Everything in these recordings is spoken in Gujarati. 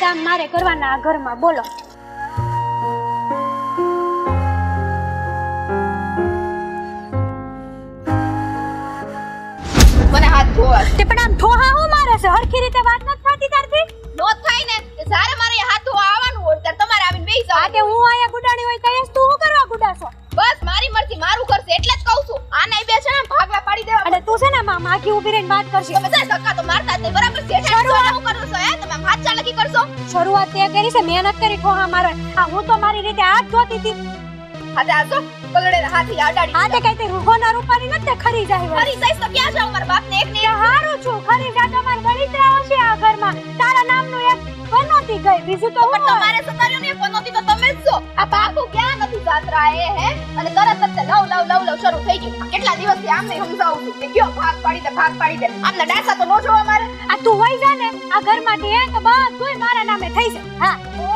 કામ મારે કરવાના આ ઘરમાં બોલો. મને હાથ ધોવા તે પણ આમ ધોહા હું મારે છે હરખી રીતે વાત નથી થતી તારથી? નો થાય ને કે જ્યારે મારે હાથ ધોવા આવવાનું હોય ત્યારે તમારે આવીને બેસી જાવ તે હું આયા ગુડાડી હોય કહીશ તું શું કરવા ગુડાશો? બસ મારી મરજી મારું કરશે એટલે જ કહું છું. આ બે છે ને ભાગલા પાડી દેવા અને તું છે ને માં માખી ઊભી રહીને વાત કરશે. બધા ધક્કા તો મારતા જ નહીં બરાબર છો? શરૂઆત તે કરી છે મહેનત કરી ઠોહા મારો. આ હું તો મારી રીતે હાથ જોતી હતી. હાથે આસો પગડે હાથી આડાડી તે કઈ તે રૂહોના રૂપાની ન તે ખરી જાય. ફરી જઈશ તો ક્યાં જાવ મારા બાપને? એક ને હારું છું ખરી જા તમાર બળિતરા હશે આ ઘરમાં. તારા નામનું એક પનોતી ગઈ બીજું તો પણ તમારે સતાર્યો ને પનોતી તો તમે જ છો. આ બાપુ ક્યાં નથી જાત્રા એ હે? અને તરત જ લવ લવ લવ લવ શરૂ થઈ ગયું કેટલા દિવસથી આમને સમજાવું છું કે કયો ભાગ પાડી દે ભાગ પાડી દે. આમને ડાસા તો નો જોવા મારે. આ તું હોય જા ને આ હે તો બધુંય મારા નામે થઈ છે હા. ઓ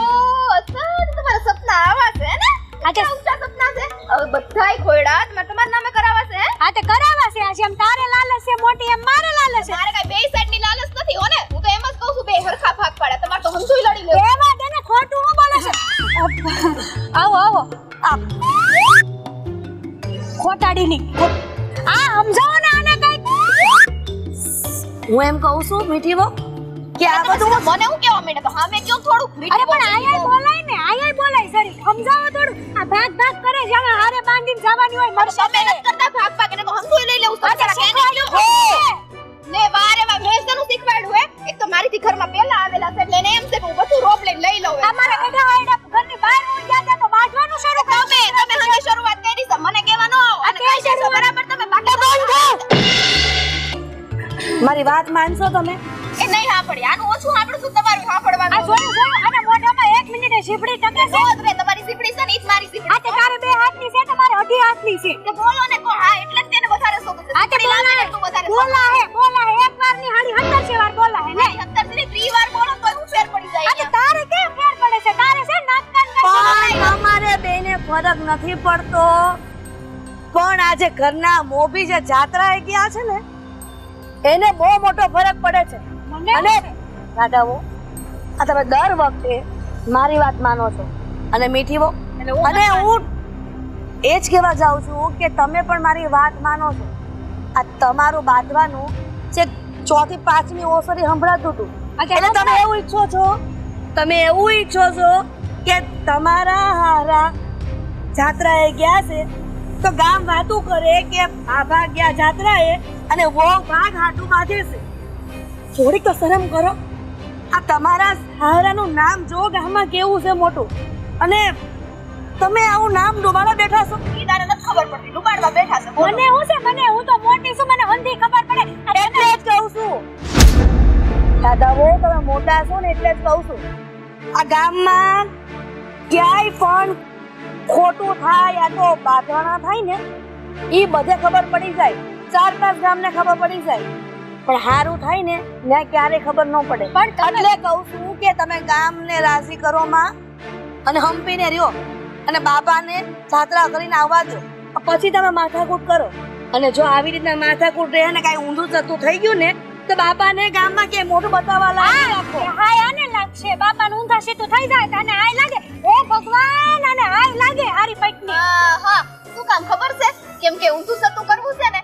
અસર તમારા સપના આવા છે ને? આજે ઊંચા સપના છે? હવે બધાય ખોયડા તમાર તમારા નામે કરાવવા છે હે? આ તે કરાવા છે. આ જેમ તારે લાલચ છે મોટી એમ મારે લાલચ છે. મારે કઈ બે સાઈડની લાલચ નથી હો ને? હું તો એમ જ કહું છું બે હરખા ભાગ પાડે. તમારે તો હંધુય લડી લે. એવા દે ને ખોટું હું બોલે છે? આવો આવો. આ ખોટાડીની. આ સમજાવો ને આને કઈ હું એમ કહું છું મીઠી બહુ બધું મને હું કેવા માંડે તો હા મેં કેવું થોડું અરે પણ આય બોલાય ને આય બોલાય સરી સમજાવો થોડું. આ ભાગ ભાગ કરે જાણે હારે બાંધીને જવાની હોય મળશે તમે નથી કરતા ભાગ ભાગ? એને તો હંધુય લઈ લેવું એને છે. ને વારે વા મેસનું શીખવાડ્યું હે? એક તો મારીથી ઘરમાં પહેલા આવેલા છે એટલે એને એમ છે કે હું બધું રોપ લઈને લઈ લઉં. અમારા બેટા વાયડા ઘરની બહાર હું ગયા તો વાંચવાનું શરૂ કરો તમે તમે હંગે શરૂઆત કરી છે. મને કહેવા નો અને કઈ છે બરાબર તમે બાકી મારી વાત માનશો તમે? એ નહીં સાંભળી. આનું મોઢામાં ઝીપડી મિનિટે છે? જ તમારી ઝીપડી છે ને ઈ મારી ઝીપડી. આ તે તારે બે હાથની છે તમારે અઢી હાથની છે. તો બોલો ને કો હા એટલે જ તેને વધારે શોખ છે. આ તે બોલા ને વધારે બોલા હે બોલા હે. એક વારની હાડી હત્તર છે વાર બોલા હે ને નહીં, ની સુધી ત્રી વાર બોલો તો હું ફેર પડી જાય આ તે તારે કેમ ફેર પડે છે? તારે છે નાકકાન પણ અમારે બેને ફરક નથી પડતો. પણ આજે ઘરના મોભી જે જાત્રાએ ગયા છે ને એને બહુ મોટો ફરક પડે છે. મને અને દાદાઓ આ તમે દર વખતે મારી વાત માનો છો. અને મીઠી બહુ અને હું એ જ કહેવા જાઉં છું કે તમે પણ મારી વાત માનો છો. આ તમારું બાંધવાનું જે ચોથી પાંચમી ઓસરી સંભળાતું હતું. એટલે તમે એવું ઈચ્છો છો? તમે એવું ઈચ્છો છો કે તમારા હારા જાત્રાએ ગયા છે તો ગામ વાતું કરે કે આભા ગયા જાત્રાએ અને વો ભાગ હાટું બાંધે છે થોડીક તો શરમ કરો. આ તમારા સહારાનું નામ જો ગામમાં કેવું છે મોટું? અને તમે આવું નામ ડુબાડવા બેઠા છો? ઈ તારે નથી ખબર પડતી. ડુબાડવા બેઠા છો. મને હું છે? મને હું તો મોટી છું. મને હંધી ખબર પડે. એટલે જ કહું છું. દાદાઓ તમે મોટા છો ને એટલે જ કહું છું. આ ગામમાં ક્યાંય પણ ખોટું થાય યા તો બાધવાના થાય ને એ બધે ખબર પડી જાય. ચાર પાંચ ગામને ખબર પડી જાય. પણ હારું થાય ને ને ક્યારે ખબર ન પડે. પણ એટલે કહું છું કે તમે ગામને રાજી કરો માં અને હંપીને રહ્યો અને બાપાને જાત્રા કરીને આવવા દો. પછી તમે માથાકૂટ કરો. અને જો આવી રીતના માથાકૂટ રહે ને કાંઈ ઊંધું જતું થઈ ગયું ને તો બાપાને ગામમાં કે મોઢું બતાવવા લાગે. હા હાય આને લાગશે. બાપાને નું ઊંધા સીધું થઈ જાય તને હાય લાગે. હે ભગવાન અને હાય લાગે હારી પટની હા હા શું કામ ખબર છે? કેમ કે ઊંધું સતું કરવું છે ને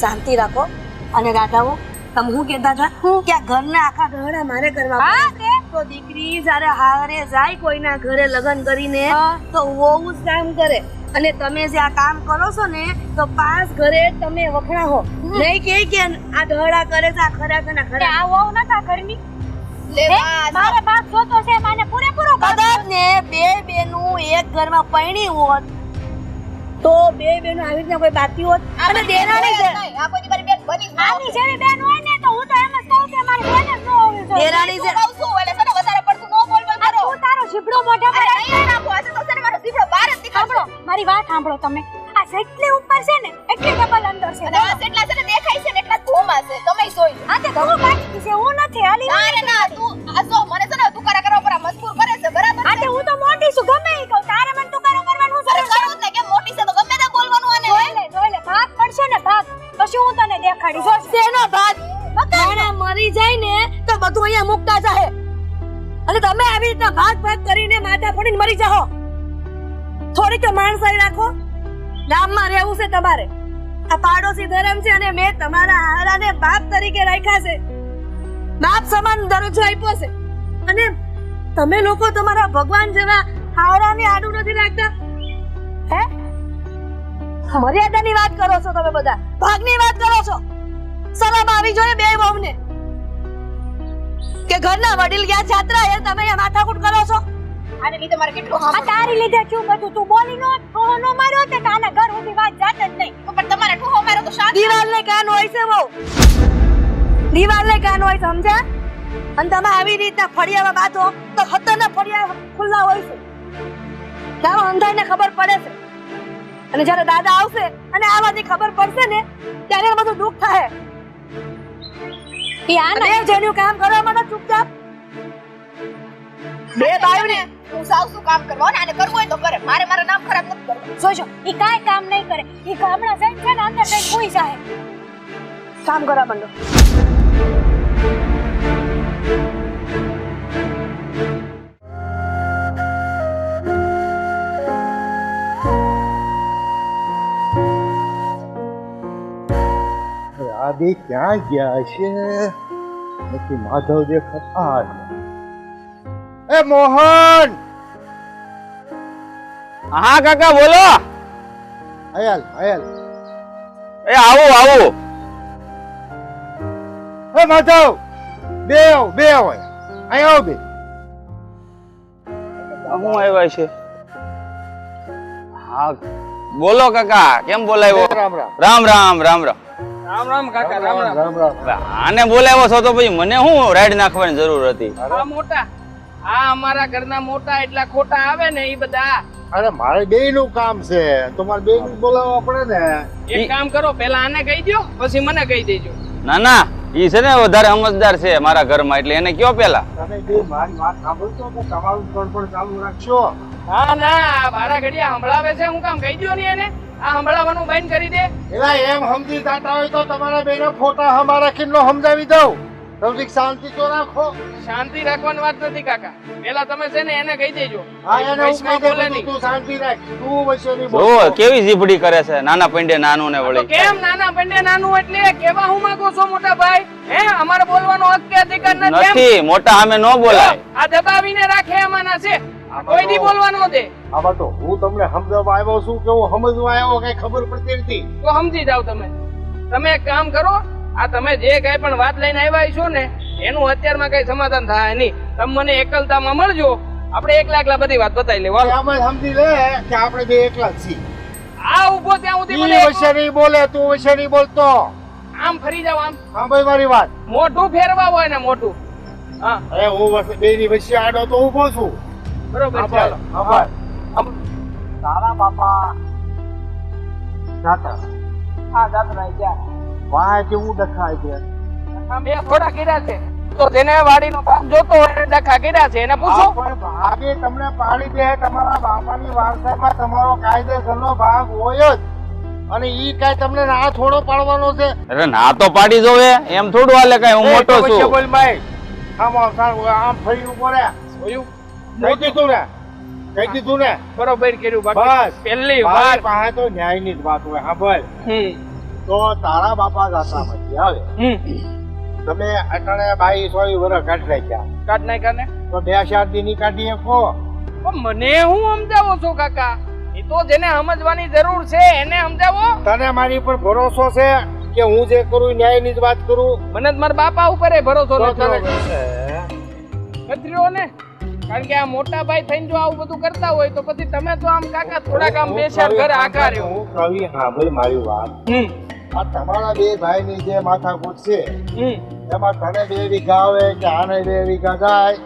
શાંતિ રાખો. અને રાધાઓ તમે હું કહેતા હતા? કે આ ઘરના આખા ઘરડા મારે કરવા. તો. દીકરી જ્યારે હારે જાય કોઈના ઘરે લગ્ન કરીને તો વહુ જ કામ કરે. અને તમે જે આ કામ કરો છો ને તો પાસ ઘરે તમે વખણા હો નહીં કે કે આ ઢળા કરે છે આ ખરા છે ના ખરા. આ વહુ નતા ઘરની? મારે બાપ જોતો છે માને પૂરેપૂરો કદાચ ને બે બેનું એક ઘરમાં પૈણી હોત તો બે બેનો આવી રીતના કોઈ બાકી હોત? અને દેરાણી છે. નહીં. મારી બેન બની આની જેવી બેન હોય ને તો હું તો એમ જ કહું કે મારી બેન જ ન હોવી જોઈએ દેરાણી છે. કહું છું, એટલે છે વધારે પડતું ન બોલ બોલ કરો. તું તારો જીભડો મોઢા પર નહીં રાખો, આજે તો છે મારો જીભડો બહાર જ નીકળશે. મારી વાત સાંભળો તમે. આ જેટલી ઉપર છે ને એટલી ડબલ અંદર છે. અને આ જેટલા છે ને દેખાય છે ને એટલા જ છે. તમે જોઈ. આ તે તું બાકી છે હું નથી હાલી ના ના તું આ જો મને છે ને તુકારા કરવા પર મજબૂર કરે છે. બરાબર આ તે હું તો મોટી છું ગમે ઈ કહું પછી હું તને દેખાડી? જો શેનો ભાગ? માણા મરી જાય ને તો બધું અહીંયા મુકતા જાહે. અને તમે આવી રીતના ભાગ ભાગ કરીને માથા ફોડીને મરી જાઓ થોડીક તો માણસાઈ રાખો. ગામમાં રહેવું છે તમારે. આ પાડોશી ધર્મ છે અને મેં તમારા હારાને બાપ તરીકે રાખ્યા છે. બાપ સમાન દરજ્જો આપ્યો છે. અને તમે લોકો તમારા ભગવાન જેવા હારાને આડું નથી રાખતા? હે? મર્યાદાની વાત કરો છો તમે બધા. ભાગની વાત કરો છો. શરમ આવી જોઈએ બે વહુને. કે ઘરના વડીલ ગયા જાત્રા એ તમે અહીંયા માથાકૂટ કરો છો? આને લીધે મારે કેટલું હા તારી લીધે ક્યું બધું. તું બોલી નો ઠોહો નો માર્યો તે તાના ઘર સુધી વાત જાત જ નહીં. પણ તમારે ઠોહો માર્યો તો શાંત દિવાલને કાન હોય છે બહુ દિવાલને કાન હોય સમજ્યા? અને તમે આવી રીતના ફળિયામાં બાંધો તો ખતરના ફળિયા ખુલ્લા હોય છે. તારો અંધાઈને ખબર પડે છે. અને જ્યારે દાદા આવશે અને આ વાતની ખબર પડશે ને ત્યારે બધું દુઃખ થાય. આના બે જેનું કામ કરવા માટે ચૂપચાપ. બે બાયુને હું સાવ શું કામ કરવા ને આને કરવું હોય તો કરે. મારે મારા નામ ખરાબ નથી કરવું જોજો. ઈ કાંઈ કામ નહીં કરે. ઈ ગામડા જઈને છે ને અંદર જઈને કોઈ જાય. કામ કરવા માંડો. બે ક્યાં ગયા છે? નથી માધવ દેખાતા. એ મોહન! હા કાકા બોલો. અયલ અયલ એ આવો આવો. એ માધવ બે આવ બે આવ અહીં આવ બે. હું આવ્યા છે? હા બોલો કાકા કેમ બોલાવ્યો? રામ રામ. રામ રામ રામ રામ. રામ રામ કાકા રામ રામ. રામ રામ. હવે આને બોલાવ્યો છો તો પછી મને શું રાઈડ નાખવાની જરૂર હતી? આ મોટા આ અમારા ઘરના મોટા એટલા ખોટા આવે ને એ બધા. અરે મારે બે નું કામ છે. તમારે બે નું બોલાવવા પડે ને. એક કામ કરો પેલા આને કહી દો પછી મને કહી દેજો. ના ના ઈ છે ને વધારે સમજદાર છે મારા ઘરમાં એટલે એને કયો પેલા તમે બે મારી વાત સાંભળતો તો તમારું પણ પણ ચાલુ રાખશો. હા ના બારા ઘડિયા સંભળાવે છે હું કામ કહી દો ને એને. આ સંભળાવવાનું બંધ કરી દે. એલા એમ સમજી જાતા હોય તો તમારા બેનો ફોટા અમારા કિલ્લો સમજાવી દઉં. તમે શાંતિ તો રાખો. શાંતિ રાખવાની વાત નથી કાકા. પેલા તમે છે ને એને કહી દેજો. હા એને હું કહી બોલે દઉં તું શાંતિ રાખ. તું વચ્ચે નહીં જો કેવી જીભડી કરે છે નાના પંડે નાનું ને વળી. કેમ નાના પંડે નાનું એટલે? કેવા હું માંગો છો મોટા ભાઈ? હે અમારે બોલવાનો હક કે અધિકાર નથી મોટા અમે ન બોલાય. આ દબાવીને રાખે અમાના છે. કોઈ દી બોલવાનો દે. આમાં તો હું તમને સમજાવવા આવ્યો છું કે હું સમજવા આવ્યો કઈ ખબર પડતી નથી. તો સમજી જાવ તમે. તમે એક કામ કરો આ તમે જે કઈ પણ વાત લઈને આવ્યા છો ને એનું અત્યારમાં કઈ સમાધાન થાય નહીં. તમે મને એકલતામાં મળજો. આપણે એકલા એકલા બધી વાત બતાવી લેવા. આમાં સમજી લે કે આપણે બે એકલા જ છીએ. આ ઊભો ત્યાં સુધી મને વિશે નહીં બોલે તું વિશે નહીં બોલતો. આમ ફરી જાવ આમ. સાંભળ મારી વાત. મોઢું ફેરવા હોય ને મોઢું. હા. અરે હું બે ની વચ્ચે આડો તો ઊભો છું. બરોબર ચાલો આભાર તારા બાપા. જાતા હા જાત્રા ગયા. વાહ કેવું દેખાય છે? બે થોડા કર્યા છે. તો જેને વાડીનો ભાગ જોતો હોય એને ડખા કર્યા છે. એને પૂછો. ભાગે તમને પાડી દે તમારા બાપાની વારસામાં તમારો કાયદેસરનો ભાગ હોય જ. અને ઈ કઈ તમને ના થોડો પાડવાનો છે? અરે ના તો પાડી જોવે એમ થોડું હાલે કઈ હું મોટો છું. બોલ ભાઈ આમ આમ ફરી ઊભો રે જોયું કહી દીધું ને? કહી દીધું ને? બરોબર કર્યું. બસ. પહેલી વાર. પાસે તો ન્યાયની જ વાત હોય સાંભળ હમ. તો તારા બાપા જાત્રામાંથી આવે. તમે અટાણે બાઈ સોળી વર્ષ કાઢી નાખ્યા. કાઢ નાખ્યા ને? તો બે ચાર દી ની કાઢી શકો મને હું સમજાવો છો કાકા? એ તો જેને સમજવાની જરૂર છે એને સમજાવો. તને મારી પર ભરોસો છે કે હું જે કરું ન્યાય ન્યાયની જ વાત કરું? મને જ મારા બાપા ઉપર એ ભરોસો નથી. ને કારણ કે આ મોટા ભાઈ થઈને જો આવું બધું કરતા હોય તો પછી તમે તો આમ કાકા થોડાક આમ બે ચાર ઘરે આકાર રહ્યો હું કવિ સાંભળ મારી વાત. આ તમારા બે ભાઈની જે માથાકૂટ છે એમાં તને બે વીઘા આવે કે આને બે વીઘા જાય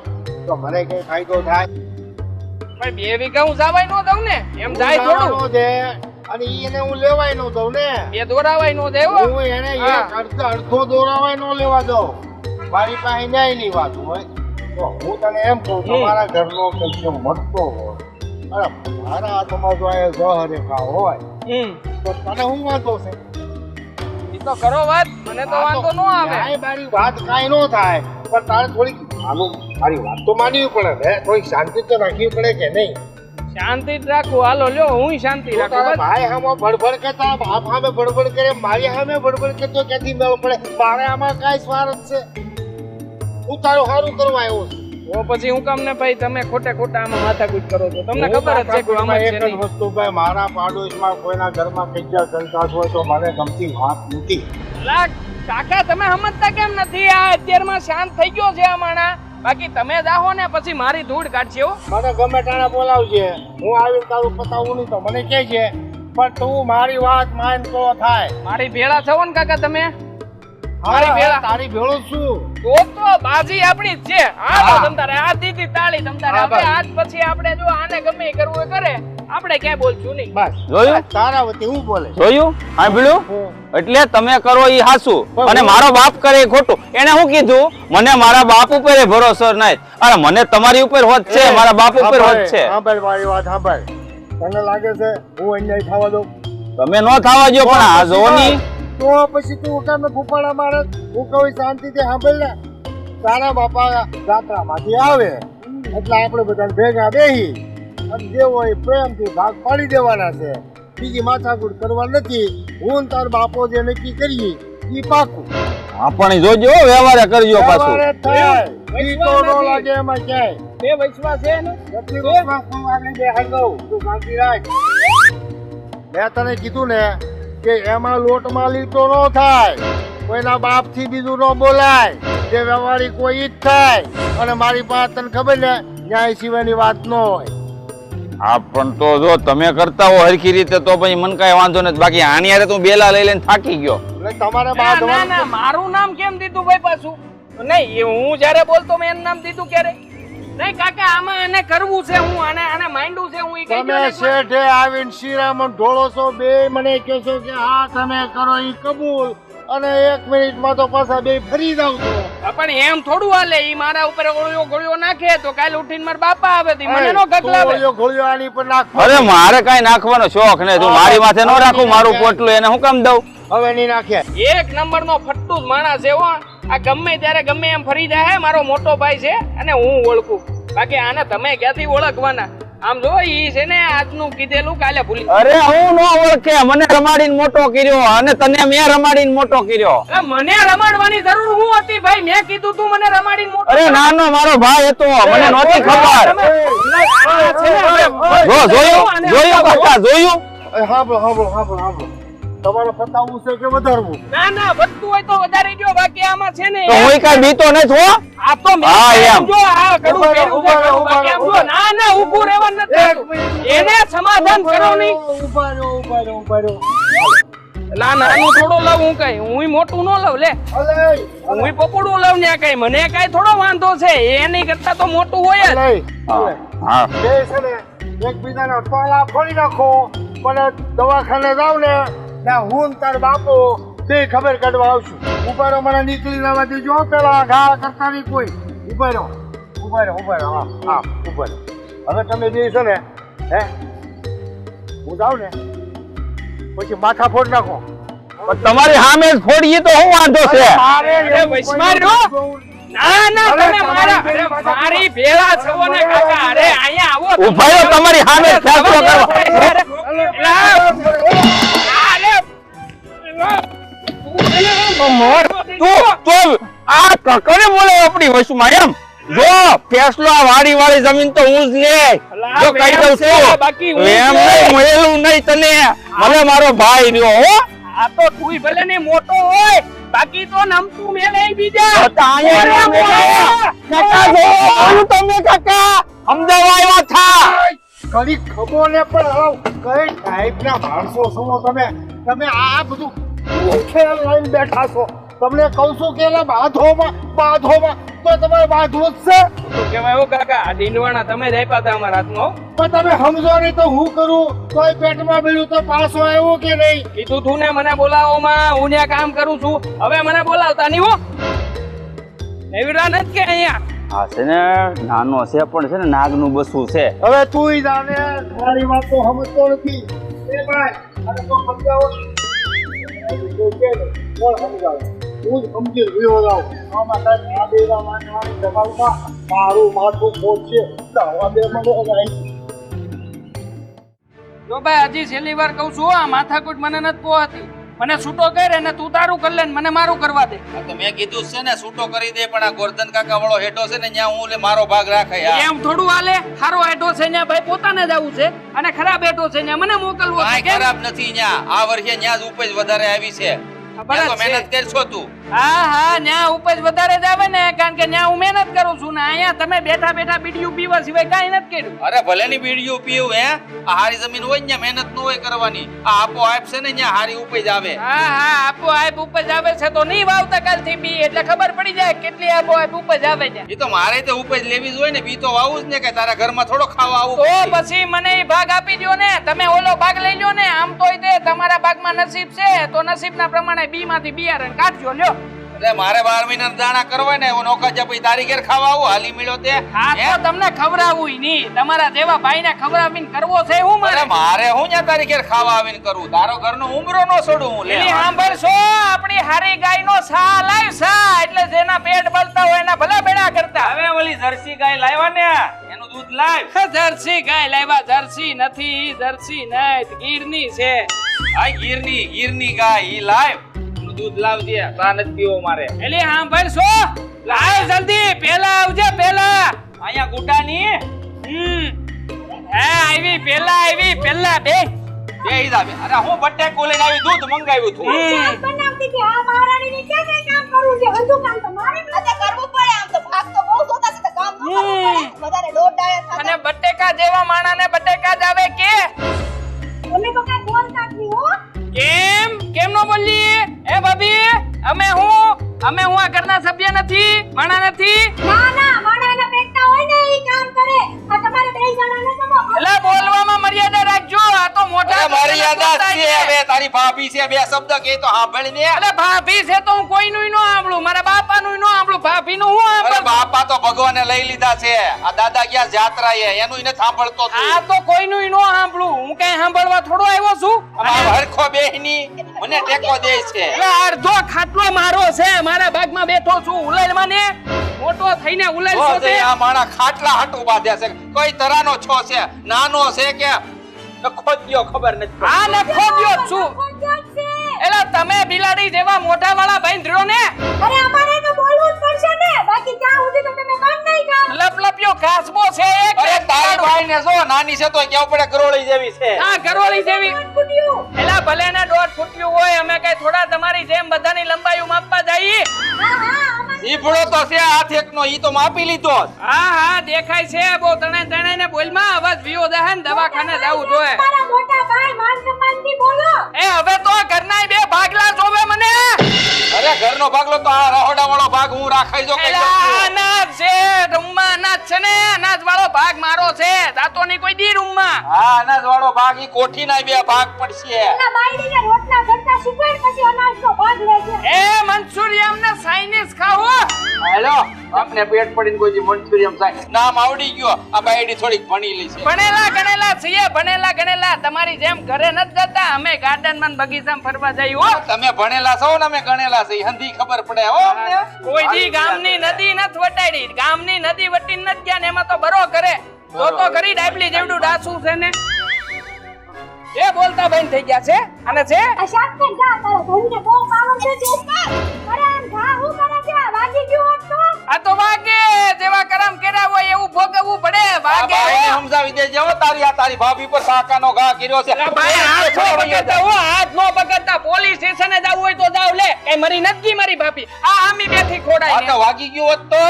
તો મને કઈ ફાયદો થાય? ભાઈ બે વીઘા હું જાવાય નો દઉં ને. એમ જાય થોડું. લાવવાનો અને એને હું લેવાય નો દઉં ને. બે દોરાવાય નો દેવો હું એને અડધો દોરાવાય નો લેવા દઉં. મારી પાસે ન્યાયની વાત હોય. હું તને એમ કહું છું તમારા ઘરનો કલ્ચર મળતો હોય અરે મારા હાથમાં જો આ જહરેખા હોય તો તને હું વાંધો છે? તો કરો વાત મને તો વાંધો ન આવે. ન્યાય મારી વાત કાંઈ નો થાય પણ તારે થોડીક આનું મારી વાત તો માનવી પડે ને થોડીક શાંતિ તો રાખવી પડે કે નહીં? શાંતિ જ રાખું. હાલો લ્યો હું શાંતિ રાખું ભાઈ સામે ભડભડ કરતા બાપ સામે ભડભડ કરે મારી સામે બડબડ કરતો ક્યાંથી મેળ પડે? મારે આમાં કાંઈ સ્વાર્થ છે? હું તારું સારું કરવા આવ્યો છું. પછી હું કામ ને ભાઈ તમે ખોટે ખોટા આમાં માથાકૂટ કરો છો. તમને ખબર જ છે કે આમાં એક જ વસ્તુ ભાઈ મારા પાડોશમાં કોઈના ઘરમાં કજ્જા કંકાસ હોય તો મને ગમતી વાત નથી. લાગ કાકા તમે સમજતા કેમ નથી? આ અત્યારમાં શાંત થઈ ગયો છે આ માણા. બાકી તમે જાહો ને પછી મારી ધૂળ કાઢશે મને ગમે તાણે બોલાવજે. હું આવીને તારું પતાવું નહીં તો મને કહેજે. પણ તું મારી વાત માન તો થાય. મારી ભેળા થવો ને કાકા તમે. મારી ભેળા. તારી ભેળો છું. તો તો બાજી આપણી છે. હા તો તમતારે આ દીધી તાળી તમતારે હવે આજ પછી આપણે જો આને ગમે કરવું કરે. આપણે ક્યાંય બોલશું નહીં. બસ. જોયું? તારા વતી હું બોલે? જોયું? સાંભળ્યું? હું એટલે તમે કરો ઈ હાસુ. અને મારો બાપ કરે ખોટું. એને શું કીધું? મને મારા બાપ ઉપર ભરોસો નહીં અરે મને તમારી ઉપર હોત છે. મારા બાપ ઉપર હોત છે. સાંભળ મારી વાત સાંભળ. તને લાગે છે હું અન્યાય થવા દઉં? તમે નો થવા જો પણ આ જો ની તો પછી તું કામે ફૂફાડા મારે હું કહું શાંતિથી સાંભળ ને તારા બાપા જાત્રામાંથી આવે એટલે આપણે બધા ભેગા બેહી અને જે હોય પ્રેમથી ભાગ પાડી દેવાના છે. બીજી માથાકૂટ કરવા નથી. હું તાર બાપો જે નક્કી કરીએ એ પાકું. હા પણ જોજો વ્યવહાર કરજો પાછું. ઈ તો નો લાગે એમાં જાય બે વૈશ્વા છે ને? એટલી વખતમાં હું આગળ બેહાડી દઉં. તું શાંતિ રાખ. મેં તને કીધું ને કે એમાં લોટમાં લીટો ન થાય. કોઈના બાપથી બીજું ન બોલાય. જે વ્યવહારી કોઈ જ થાય. અને મારી પાસે તને ખબર ને ન્યાય સિવાયની વાત ન હોય. હા પણ તો જો તમે કરતા હો હરખી રીતે તો પછી મને કઈ વાંધો નથી. બાકી આની હારે તું બેલા લઈ લઈને થાકી ગયો. એટલે તમારે ના મારું નામ કેમ દીધું ભાઈ પાછું? નહીં એ હું જ્યારે બોલતો મેં એનું નામ દીધું ક્યારે? નહીં કાકા આમાં આને કરવું છે હું આને આને માંડું છે હું તમે ને. શેઠે આવીને શિરામણ ઢોળો છો બે મને કહો છો કે હા તમે કરો ઈ કબૂલ. અને એક મિનિટમાં તો પાછા બે ફરી જાવ છો પણ એમ થોડું હાલે ઈ મારા ઉપર ગોળીઓ ગોળીઓ નાખે તો કાલ ઉઠીને મારા બાપા આવે તો મને નો ગગલાવે ગોળીઓ ગોળીઓ આની પર નાખ. અરે મારે કઈ નાખવાનો શોખ નહીં તું મારી માથે નો રાખું મારું પોટલું એને હું કામ દઉં? હવે નહીં નાખે. એક નંબર નો ફટ્ટુ માણસ છે હો આ ગમે ત્યારે ગમે એમ ફરી જાય મારો મોટો ભાઈ છે અને હું ઓળખું. બાકી આને તમે ક્યાંથી ઓળખવાના? આમ જો ઈ છે ને આજનું કીધેલું કાલે ભૂલી અરે હું નો ઓળખે મને રમાડીને મોટો કર્યો અને તને મેં રમાડીને મોટો કર્યો. અરે મને રમાડવાની જરૂર હું હતી ભાઈ? મેં કીધું તું મને રમાડીને મોટો અરે નાનો મારો ભાઈ હતો મને નહોતી ખબર. જો જોયું? જોયું કાકા જોયું? હા હાંભળો હા હાંભળો તમારે પતાવવું છે કે વધારવું? ના ના વધતું હોય તો વધારી દો બાકી આમાં છે ને તો હું કઈ બીતો નથી હો? આ તો મેં હા, જો આ કડું કર્યું છે. બાકી આમ જો ના ના ઊભું રહેવાનું નથી એને સમાધાન કરો નહીં. ઊભા રહો ઊભા રહો ઊભા રહો. ના નાનું થોડો લઉં હું કઈ. હું મોટું ન લવ લે. હું પકોડું લવ ને કઈ. મને કઈ થોડો વાંધો છે. એની કરતા તો મોટું હોય જ. હા, હા. બે છે ને એકબીજાના ટોલા ફોડી નાખો. પણ દવાખાને જાવ ને ત્યાં હું તાર બાપો તે ખબર કાઢવા આવશું. ઊભા રહો મને નીકળી જવા દેજો પેલા ઘા કરતા નહીં કોઈ. ઊભા રહો ઊભા રહો ઊભા રહો હા હા ઊભા રહો. હવે તમે જે છો ને હે? હું જાઉં ને પછી માથા ફોડ નાખો. તમારી સામે જ ફોડીએ તો હું વાંધો છે? ના ના તમે મારા ભેળા છો ને કાકા. અરે અહીંયા આવો તમે. તમારી સામે. અરે, અરે, તું તું આ કકડે બોલે આપણી વસુમાં એમ. જો ફેસલો આ વાડી વાળી જમીન તો હું જ લે જો કઈ દઉં છું બાકી એમ નહીં મળેલું નહીં તને. મને મારો ભાઈ રહ્યો હો. આ તો તુંય ભલે ને મોટો હોય બાકી તો મેલે બીજા. તો. કાકા જો આવું તમે કાકા અમદાવાદ આવ્યા થા. કડી ખબો ને પણ કઈ ટાઈપના માણસો છો તમે? તમે આ બધું ખેલ લઈને બેઠા છો. તમને કહું છું કે એલા બાધોમાં બાધોમાં તો તમારે બાંધવું જ છે? શું કહેવાય હો કાકા આ ડીંડવાણા તમે જ આપ્યા હતા અમારા હાથમાં પણ તમે સમજો નહીં તો હું કરું? તોય પેટમાં મળ્યું તો પાસો આવ્યો કે નહીં? કીધું તું ને મને બોલાવોમાં હું ત્યાં કામ કરું છું. હવે મને બોલાવતા નહીં હો. એવી નથી કે અહીંયા. હા છે ને નાનો છે પણ છે ને નાગનું બસું છે. હવે તું જાણે. મારી વાત તો સમજતો નથી. એ ભાઈ અને તો સમજાવો મારું માથું જો ભાઈ હજી છેલ્લી વાર કહું છું આ માથાકૂટ મને નથી પોહાતી. મને છૂટો કરે અને તું તારું કર લે ને મને મારું કરવા દે. તો મેં કીધું છે ને છૂટો કરી દે પણ આ ગોરધન કાકા વાળો હેઠો છે ને ત્યાં હું લે મારો ભાગ રાખે. એમ થોડું હાલે? હારો હેઠો છે ને ભાઈ પોતાને જ આવું છે. અને ખરાબ હેઠો છે ને મને મોકલવો કાંઈ ખરાબ નથી ત્યાં આ વર્ષે ત્યાં જ ઉપજ વધારે આવી છે. ખબર જ છે. મહેનત કરશો તું. હા હા ન્યા ઉપજ વધારે જ આવે ને કારણ કે ન્યા હું મહેનત કરું છું ને અહીંયા તમે બેઠા બેઠા બીડીયું પીવા સિવાય કાઈ નથી કર્યું. અરે ભલે ની બીડીયું પીવું હે? આ હારી જમીન હોય ને મહેનત ન હોય કરવાની. આ આપો આપ છે ને ન્યા હારી ઉપજ આવે. હા હા આપો આપ ઉપજ આવે છે તો નહીં વાવતા કાલથી બી એટલે ખબર પડી જાય કેટલી આપો આપ ઉપજ આવે છે. એ તો મારે તો ઉપજ લેવી જ હોય ને બી તો વાવું જ ને કે તારા ઘરમાં થોડો ખાવા આવું તો પછી. મને એ ભાગ આપી દ્યો ને તમે ઓલો ભાગ લઈ લ્યો ને આમ તોય તે તમારા ભાગમાં નસીબ છે તો નસીબના પ્રમાણે બી માંથી બિયારણ કાઢજો લ્યો. એટલે મારે બાર મહિના દાણા કરવા ને હું નોકર જા પછી તારી ઘેર ખાવા આવું હાલી મળ્યો તે. હા? તો તમને ખવડાવું નહીં. તમારા જેવા ભાઈ ને ખવડાવીને કરવો છે હું મારે? મારે હું ત્યાં તારી ઘેર ખાવા આવીને કરું? તારો ઘરનો ઉમરો નો છોડું હું લે. સાંભળશો આપણી હારી ગાય નો સા લાવ સા એટલે જેના પેટ બળતા હોય એના ભલા બેડા કરતા. હવે ઓલી જર્સી ગાય લાવ્યા ને? એનું દૂધ લાવ. જર્સી ગાય લાવ્યા જર્સી નથી જર્સી નહીં ગીરની છે. આ ગીરની ગીરની ગાય ઈ લાવ. દૂધ લાવજે ચા નથી પીવો મારે. એલી સો લાવ જલ્દી પેલા આવજે પેલા. અહીંયા ગુટાની હમ. હે આવી પેલા આવી પેલા બે. બે હિસાબે અરે હું બટ્ટે લઈને આવી દૂધ મંગાવ્યું તું. બનાવતી કે આ મહારાણીને કે કે કામ કરું છે? બધું કામ તો મારે જ આજે કરવું પડે. આમ તો ભાગ તો બહુ સોતા છે તો કામ ન કરવું પડે. વધારે દોઢ ડાયા અને થતા બટેકા જેવા માણાને બટેકા જ આવે કે? તમે તો કઈ બોલતા જ નહીં હો. કેમ કેમ નો બોલી એ ભાભી, અમે હું? અમે હું આ ઘરના સભ્ય નથી, માણા નથી? ના ના માણાના પેટના હોય ને ઈ કામ કરે આ તમારે બે જણાને તો એટલે બોલવામાં મર્યાદા રાખજો આ તો મોટા અરે મારી યાદ બોલતા છે છે. હવે તારી ભાભી છે બે શબ્દ કે તો સાંભળીને. અરે ભાભી છે તો હું કોઈનું નો સાંભળું મારા બાપાનું નો સાંભળું ભાભીનું હું સાંભળું? બાપા તો ભગવાને લઈ લીધા છે. આ દાદા ગયા જાત્રા એ એનું નથી સાંભળતો આ તો કોઈનું નો સાંભળું હું કઈ સાંભળવા થોડો આવ્યો છું? હરખો બેહની મને ટેકો દે છે. એટલે અડધો ખાટલો મારો છે મારા ભાગમાં બેઠો છું ઉલાઈમાં ને. મોટો થઈને ઉલાઈ છો તે આ માણા ખાટલા હાટુ બાંધ્યા છે. કઈ તરાનો છો છે? નાનો છે કે ખોદ્યો ખબર નથી આ ને ખોદ્યો છું. એટલે તમે બિલાડી જેવા મોઢા વાળા ભાઈ ધ્રો ને અરે અમારે તો બોલવું જ પડશે ને. બાકી ત્યાં સુધી તો તમે માન નહીં કા લપલપ્યો કાચબો છે એક અરે તારી ભાઈ ને જો નાની છે તો કેવું પડે કરોળી જેવી છે? આ ગરોળી જેવી. એલા ભલે ને દોઢ ફૂટ્યું હોય અમે કઈ થોડા તમારી જેમ બધાની લંબાઈ માપવા જઈએ. હા હા. ઈફળો તો છે હાથ એકનો ઈ તો માપી લીધો જ. હા હા દેખાય છે બહુ તણે તણે ને બોલમાં અવાજ વિયો દહે ને દવાખાને જાવું જોઈએ. મારા મોટા ભાઈ માન સન્માનથી બોલો. એ હવે તો ઘરના બે ભાગલા જોવે મને. અરે ઘરનો ભાગલો તો આ રહોડા વાળો ભાગ હું રાખાઈ જો કઈ ના અનાજ છે રૂમમાં અનાજ છે ને અનાજ વાળો ભાગ મારો છે દાતો ની કોઈ દી રૂમમાં. હા અનાજ વાળો ભાગ ઈ કોઠી ના બે ભાગ પડશે એના બાયડીને રોટલા ઘડતા શીખવાડ પછી અનાજનો ભાગ લેજે એ મંચુરિયમ ને ચાઇનીઝ ખાવો હેલો આપને પેટ પડીને કોઈ દી મંચુરિયમ થાય. નામ આવડી ગયો. આ બાયડી થોડીક ભણી લી છે. ભણેલા ગણેલા છીએ ભણેલા ગણેલા. તમારી જેમ ઘરે ન જતા અમે ગાર્ડનમાં ને બગીચામાં ફરવા જઈ હો. તમે ભણેલા છો ને અમે ગણેલા છે હંધી ખબર પડે હો. કોઈ દી ગામની નદી નથી વટાડી. ગામની નદી વટી નથી ગયા ને એમાં તો બરો કરે. તો તો કરી ડાબલી જેવડું ડાસું છે ને. એ બોલતા બંધ થઈ ગયા છે અને છે? આ શાક કર જા તારા ધણીને બહુ પાવર છે તું કર અરે આમ ઘા હું કરે છે વાગી ગયો હોત તો. આ તો વાગે જેવા કરમ કર્યા હોય એવું ભોગવવું પડે વાગે. સમજાવી દેજે હો તારી આ તારી ભાભી પર સાકાનો ઘા કર્યો છે. ભાઈ હાથ નો પકડતા હો હાથ નો પકડતા પોલીસ સ્ટેશને જવું હોય તો જાવ લે. કઈ મરી નથી મારી ભાભી. આ આમી બેઠી આ તો વાગી ગયો હોત તો.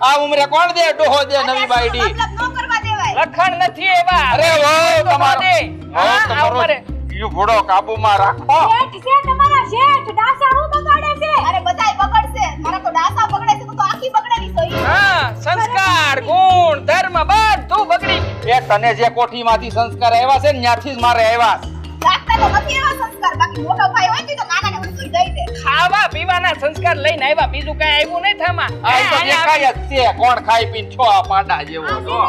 આ ઉમરે કોણ દે ડોહો દે નવી બાઈડી મતલબ ન કરવા દેવાય? લખણ નથી એવા. અરે વાહ તમારો. દે. હા, આ તમારો ઉંમરે. કાબુમાં રાખો. શેઠ છે તમારા શેઠ ડાસા હું બગાડે છે? અરે બધાય પકડશે. મારા તો ડાસા પકડે છે તો તો આખી બગડેલી છું હા સંસ્કાર ગુણ ધર્મ બધું બગડી એ તને જે કોઠીમાંથી સંસ્કાર આવ્યા છે ને ત્યાંથી જ મારે આવ્યા લાગતા તો નથી એવા સંસ્કાર. બાકી મોટો ભાઈ હોય તો નાનાને વસ્તુ દઈ દે ખાવા પીવાના સંસ્કાર લઈને આવ્યા બીજું કઈ આવ્યું નહીં થામાં. આ તો દેખાય જ છે કોણ ખાઈ પીને છો આ પાડા જેવો જો.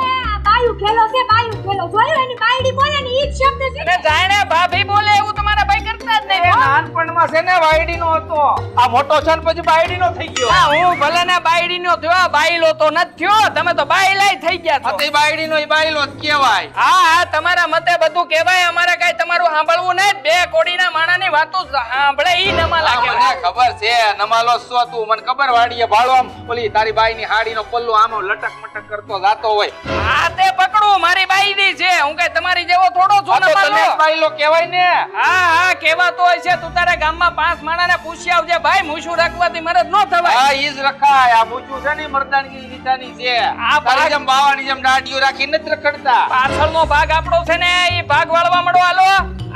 બાયું ખેલો છે બાયું ખેલો. જોયું એની બાયડી બોલે ને ઈ શબ્દ છે. ને જાણે ભાભી બોલે એવું તમારા ભાઈ કરતા જ નહીં નાનપણમાં છે ને વાયડી હતો. આ મોટો છે ને પછી બાયડી થઈ ગયો. હા હું ભલે ને બાયડી થયો બાયલો તો નથી થયો. તમે તો બાયલાય થઈ ગયા છો. હતી બાયડી નો બાયલો જ કહેવાય. હા હા તમારા મતે બધું કહેવાય અમારે કઈ તમારું સાંભળવું નહીં. બે કોડીના માણાની વાતો સાંભળે ઈ નમા લાગે. મને ખબર છે નમાલો શું તું. મને ખબર વાડીએ ભાળો આમ ઓલી તારી બાઈ ની હાડી નો પલ્લો આમ લટક મટક કરતો જાતો હોય. હા તે પકડું મારી બાયડી છે. હું કઈ તમારી જેવો થોડો છું નમાલો. બાયલો કહેવાય ને. હા હા કહેવાતો હોય છે તું તારા ગામમાં પાંચ માણાને પૂછી આવજે ભાઈ મૂછું રાખવાથી મરદ ન થવાય. હા ઈ જ રખાય. આ મૂછું છે ને મરદાનગી લીધાની છે. આ તારી જેમ બાવાની જેમ દાઢીઓ રાખી નથી રખડતા. પાછળનો ભાગ આપણો છે ને એ ભાગ વાળવા મળો હાલો.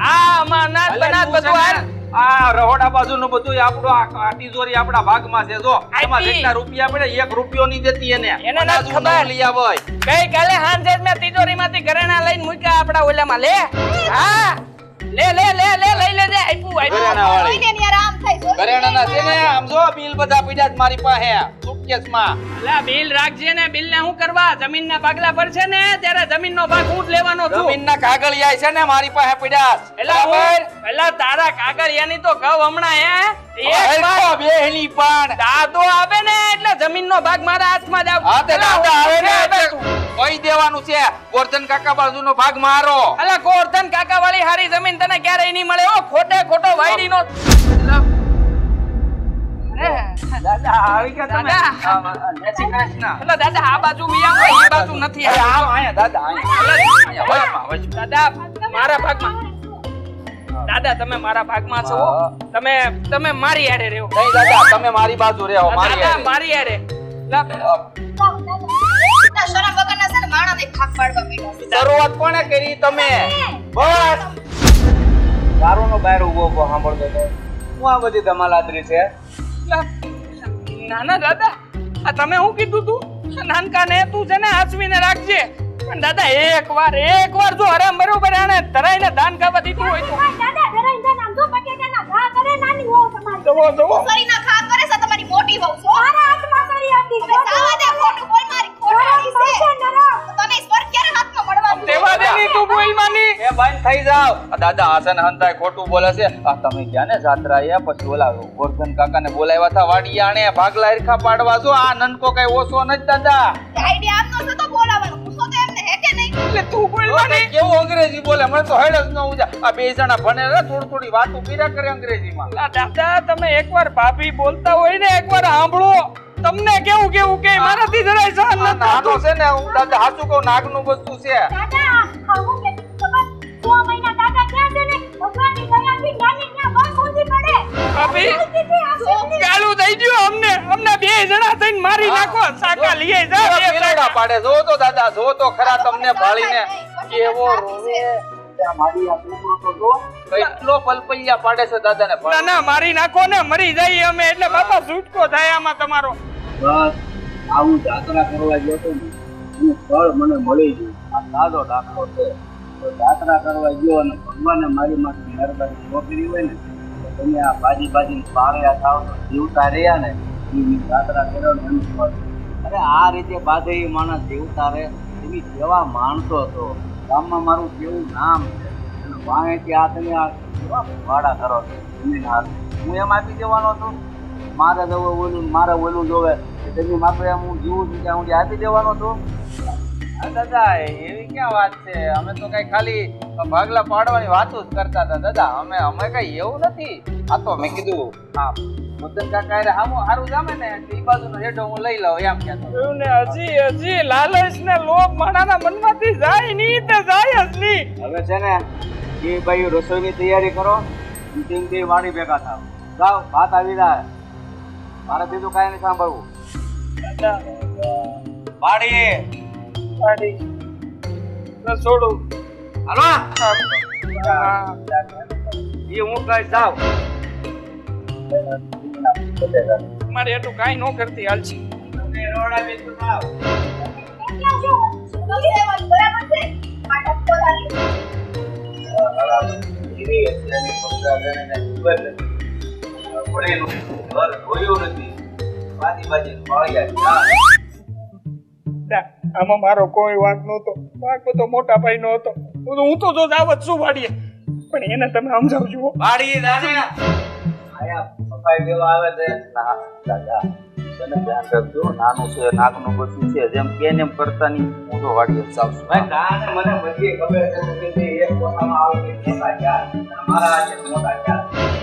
આ અમાર નાથ છે બધું હાલ. આ રહોડા બાજુનું બધું આપણો આ તિજોરી આપણા ભાગમાં છે જો. એમાં જેટલા રૂપિયા પડે એક રૂપિયો ની દેતી એને. એને ના ખબર. લઈ આવે ગઈ કાલે હાંજે મેં તિજોરીમાંથી ઘરેણા લઈને મૂક્યા આપણા ઓલામાં લે. હા. લે લે લે લે લઈ લેજે આપ્યું આપ્યું ઘરેણા વાળી. હોય ને એની આરામ થાય જોયું? ઘરેણાના છે ને આમ જો બિલ બધા પડ્યા જ મારી પાસે સુટકેસમાં. અલા બિલ રાખજે ને બિલ ને શું કરવા? જમીનના ભાગલા છે ને ત્યારે જમીનનો ભાગ હું જ લેવાનો છું. જમીનના કાગળિયા છે ને મારી પાસે પડ્યા એટલે એટલે તારા હું પેલા તારા કાગળિયાની તો કહું હમણાં હે. એક ભાગ પણ. દાદો આવે ને એટલે જમીનનો ભાગ મારા હાથમાં જ આવે હા તે દાદા આવે ને એટલે કહી દેવાનું છે ગોરધન કાકા બાજુનો ભાગ મારો. અલા ગોરધન કાકા વાળી હારી જમીન તને ક્યારેય નહીં મળે ઓ ખોટે ખોટો વાયડીનો દાદા આવી ગયા તમે. દાદા. હા, હા, જય શ્રી કૃષ્ણ. એટલે દાદા આ બાજુ મિયા એ બાજુ નથી આ. આયા દાદા આયા આયા, વચમાં, વચમાં. દાદા મારા ભાગમાં. દાદા તમે મારા ભાગમાં છો તમે તમે મારી હારે રહ્યો. નહીં દાદા તમે મારી બાજુ રહો મારી હારે. મારી હારે. શરૂઆત કોણે કરી તમે? બસ. દારૂનો બાયરો ઊભો ઊભો સાંભળતો હતો શું આ બધી ધમાલાદરી છે? નાના દાદા આ તમે હું કીધું તું? નાનકા ને તું છે ને હાચવીને રાખજે. પણ દાદા એક વાર એક વાર જો હરામ બરોબર આને ધરાઈને દાન કાપા દીધું હોય તો. તમારી જવો જવો છોકરીના ખાક કરે છે તમારી મોટી વહુ છો મારા હાથમાં કરી હતી હવે જાવા દે ખોટું બોલ મારી ખોટાડી છે. પાસે નરમ. તો તને સ્વર્ગ ક્યારે હાથમાં મળવાનું દેવા દે તું બોલ માની. એ બંધ થઈ જાવ આ દાદા હાસન હંતાય ખોટું બોલે છે. આ તમે ગયા ને જાત્રા એ પછી ઓલા ગોરધન કાકાને બોલાવ્યા હતા વાડિયાણે ભાગલા હરખા પાડવા. જો આ નનકો કઈ ઓછો નથી દાદા. આઈડિયા આપનો છે કે નહીં? એટલે તું બોલ તો કેવું અંગ્રેજી બોલે? મને તો હેડ જ ન ઉજા. આ બે જણા ભણે રે થોડી થોડી વાતો કર્યા કરે અંગ્રેજીમાં. આ દાદા તમે એકવાર ભાભી બોલતા હોય ને એકવાર સાંભળો. તમને કેવું કેવું કે મારાથી જરાય સહન નથી નાનો છે ને હું દાદા સાચું કહું નાગનું વસ્તુ છે. દાદા હું કે ખબર? સો મહિના દાદા ક્યાં છે ને ભગવાનની દયાથી નાની ત્યાં બહુ ઊંધી પડે. ભાભી શું ગાલું અમને. અમને બે જણા થઈને મારી નાખો સાકા લઈએ જા બે પેલડા પાડે. જો તો દાદા જો તો ખરા તમને ભાળીને કેવો રોવે. મારી આ તો જો કેટલો પલપલિયા પાડે છે દાદાને ના ના મારી નાખો ને મરી જઈએ અમે એટલે બાપા છૂટકો થાય આમાં તમારો. બસ આવું જાત્રા કરવા ગયો હતો એનું ફળ મને મળી ગયું. આ સાદો દાખલો છે. તો જાત્રા કરવા ગયો અને ભગવાને મારી માટે મહેરબાની ન હોય ને તમે બાજી બાજી પાળ્યા થાવ તો રહ્યા ને, એની યાત્રા કર્યો ને એમ અરે આ રીતે બાધે માણસ જીવતા રહે, એની કેવા માણસો હતો. ગામમાં મારું કેવું નામ છે? અને વાંહેથી આ તમે આ કેવા વાડા કરો છો? જમીન હાથ હું એમ આપી દેવાનો છું? મારે જવું ઓલું, મારે ઓલું જોવે તમે માત્ર એમ હું જીવું છું ત્યાં હું આપી દેવાનો છું? હા દાદા એવી ક્યાં વાત છે? અમે તો કઈ ખાલી ભાગલા પાડવાની વાતો જ કરતા હતા દાદા. અમે અમે કઈ એવું નથી. આ તો મેં કીધું. હા. મદન કાકા હારે હામું હારું જામે ને એ બાજુનો હેડો હું લઈ લઉં એમ કહેતો. એવું ને હજી હજી લાલચ ને લોભ માણાના મનમાંથી જાય નહીં તે જાય જ નહીં હવે છે ને એ ભાઈ રસોઈની તૈયારી કરો થી વાડી ભેગા થાવ. જાઓ ભાત આવી જાય. મારે બીજું કાંઈ નહીં સાંભળવું. વાડી ગાડી રસોડું હાલો? એ હું કઈ જાવ મારે એટલું કાંઈ ન કરતી હાલ છે. ઘર જોયું નથી. બાજી બાજી પાળ્યા. ના, આમાં મારો કોઈ વાંક નહોતો. વાંક તો મોટા ભાઈ નો હતો. હું તો હું તો જો દાવત શું વાડીએ? પણ એને તમે સમજાવજો હો. વાડી આયા સફાઈ દેવા આવે છે. ના દાદા તને ધ્યાન રાખજો નાનું છે નાકનું બધું છે. જેમ કે એમ કરતા નહીં. હું તો વાડીએ જ ભાઈ દાને મને બધી ખબર છે કે એક પોતામાં આવે કે મોટા ચાર મારા આજે મોટા ચાર